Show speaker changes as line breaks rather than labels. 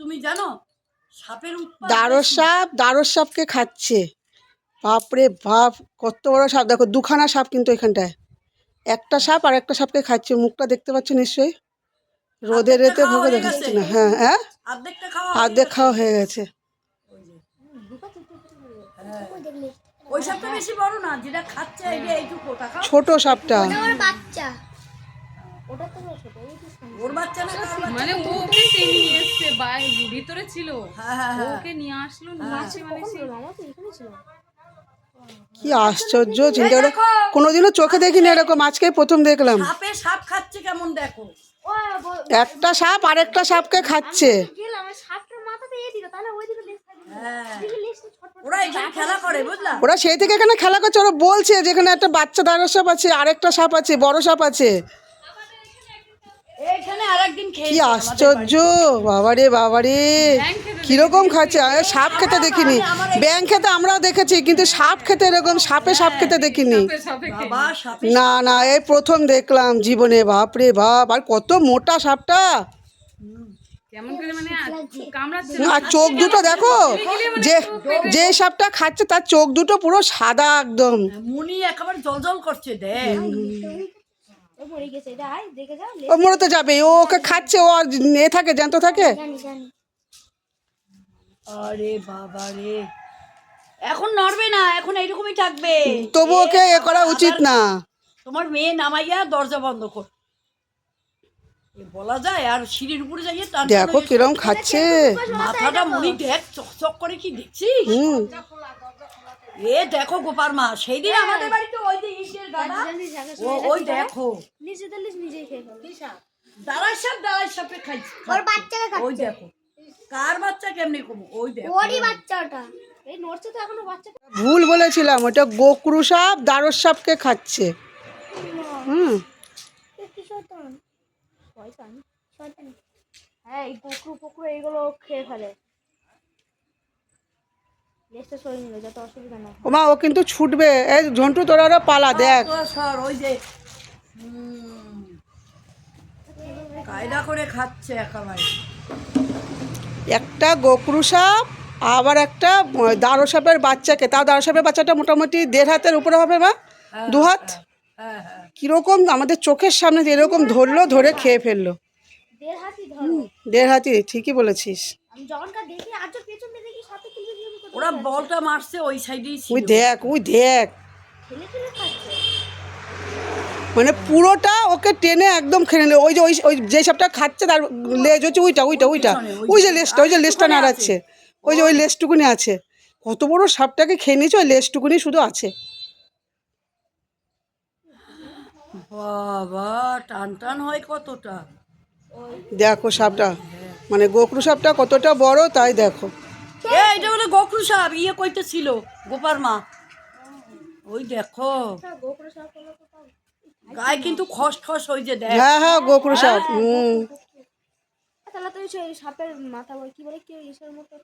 তুমি জানো সাপের উৎপাত
দারস সাপ দারস সাপকে খাচ্ছে। বাপরে বাপ কত বড় সাপ। দেখো দুখানা সাপ কিন্তু এখানটায়। একটা সাপ আর একটা সাপকে খাচ্ছে। মুখটা দেখতে পাচ্ছ নিশ্চয়ই? রোদে রেতে ভোগে
হয়ে
দেখা যাচ্ছে
গেছে।
না। হ্যাঁ হ্যাঁ? অর্ধেক খাওয়া হয়ে গেছে।
ওই সাপটা বেশি বড় না যেটা খাচ্ছে এই যে এইটুকু। ওটা খাও।
ছোট সাপটা।
বাচ্চা।
ওর বাচ্চা না
মানে ও ওকে টেনে নিয়ে এসছে বাইরে ভিতরে ছিল।
হ্যাঁ হ্যাঁ হ্যাঁ।
ওকে নিয়ে আসলো নিয়ে এসে মানে
কি আশ্চর্য চিন্তা করে কোনোদিনও চোখে দেখিনি এরকম আজকে প্রথম দেখলাম।
সাপে সাপ খাচ্ছে কেমন দেখো?
একটা সাপ আরেকটা সাপকে খাচ্ছে।
ওরা এখানে খেলা করে বুঝলা?
ওরা সেই থেকে এখানে খেলা করছে ওরা বলছে যেখানে একটা বাচ্চা দাঁড়ো সাপ আছে আরেকটা সাপ আছে বড় সাপ আছে। কি আশ্চর্য! বাবারে বাবারে! কীরকম খাচ্ছে? সাপ খেতে দেখিনি। ব্যাং খেতে আমরাও দেখেছি কিন্তু সাপ খেতে এরকম সাপে সাপ খেতে দেখিনি। না না এই প্রথম দেখলাম জীবনে বাপরে বাপ! আর কত মোটা সাপটা!
কেমন করে মানে
আর চোখ দুটো দেখো! যে যে সাপটা খাচ্ছে তার চোখ দুটো পুরো সাদা একদম।
মুনি একেবারে জল জল করছে দেখ।
মরে গেছে এটা আয় দেখে যা
ও মরে তো যাবে ও ওকে খাচ্ছে ও আর এ থাকে জ্যান্ত থাকে।
জানি জানি
আরে বাবা রে এখন নড়বে না এখন এইরকমই থাকবে।
তবু ওকে এ করা উচিত না।
তোমার মেয়ে নামাইয়া দরজা বন্ধ কর। বলা যায় আর সিঁড়ির উপরে যাইয়ে টান
দেখো কিরম খাচ্ছে।
মাথাটা মুড়ি দেখ চকচক করে কি দেখছিস?
হুম।
এ দেখো গোপার মা সেই দিন আমাদের বাড়িতে ওই যে ইটের গাদা ওই দেখো।
নিজেদের লেজ নিজেই খেয়ে ফেলো
দাঁড়াই সাপ দাঁড়াই সাপে খাইছে।
ওর বাচ্চাকে
ওই দেখো। কার বাচ্চা কেমনি কমো? ওই দেখো।
ওরই বাচ্চাটা। এই নড়ছে তো এখনও বাচ্চা।
ভুল বলেছিলাম ওটা গোকরু সাপ দারস সাপকে খাচ্ছে। হুম।
কি শয়তান? শয়তান? শয়তান। হ্যাঁ এই কুকুর পুকুর এইগুলো খেয়ে ফেলে লেজটা সরিয়ে নিল যাতে অসুবিধা না হয়
ওমা ও কিন্তু ছুটবে। এই ঝন্টু তোরা ওরা পালা দেখ।
ওই যে কায়দা করে খাচ্ছে একেবারে।
একটা গোকরু সাপ আবার একটা দারো সাপের বাচ্চাকে। তাও দারো সাপের বাচ্চাটা মোটামুটি দেড় হাতের উপরে হবে মা? দু হাত?
হ্যাঁ হ্যাঁ
কীরকম আমাদের চোখের সামনে দিয়ে এরকম ধরলো ধরে খেয়ে ফেলল।
দেড় হাতি
দেড় হাতি ঠিকই বলেছিস।
ওরা বলটা মারছে ওই সাইডেই
ওই দেখ ওই দেখ। মানে পুরোটা ওকে টেনে একদম খেয়ে নিল। ওই যে ওই ওই যে সাপটা খাচ্ছে তার লেজ হচ্ছে ওইটা ওইটা ওইটা। ওই যে লেজটা ওই যে লেজটা নাড়াচ্ছে। ওই যে ওই লেজটুকুনি আছে। কত বড় সাপটাকে খেয়ে নিয়েছে ওই লেজটুকুনি শুধু আছে।
বাবা টান টান হয় কতটা?
দেখো সাপটা। মানে গোকরু সাপটা কতটা বড় তাই দেখো।
এ এটা বলে গোকরু সাপ ইয়ে কইতে ছিল গোপার মা। ওই দেখো।
গোকুল হলো।
গায়ে কিন্তু খস খস ওই যে দেখ।
হ্যাঁ হ্যাঁ গোকরু সাপ হুম।
তাহলে তো সাপের মাথা বলে কি বলে কি ইসের মতো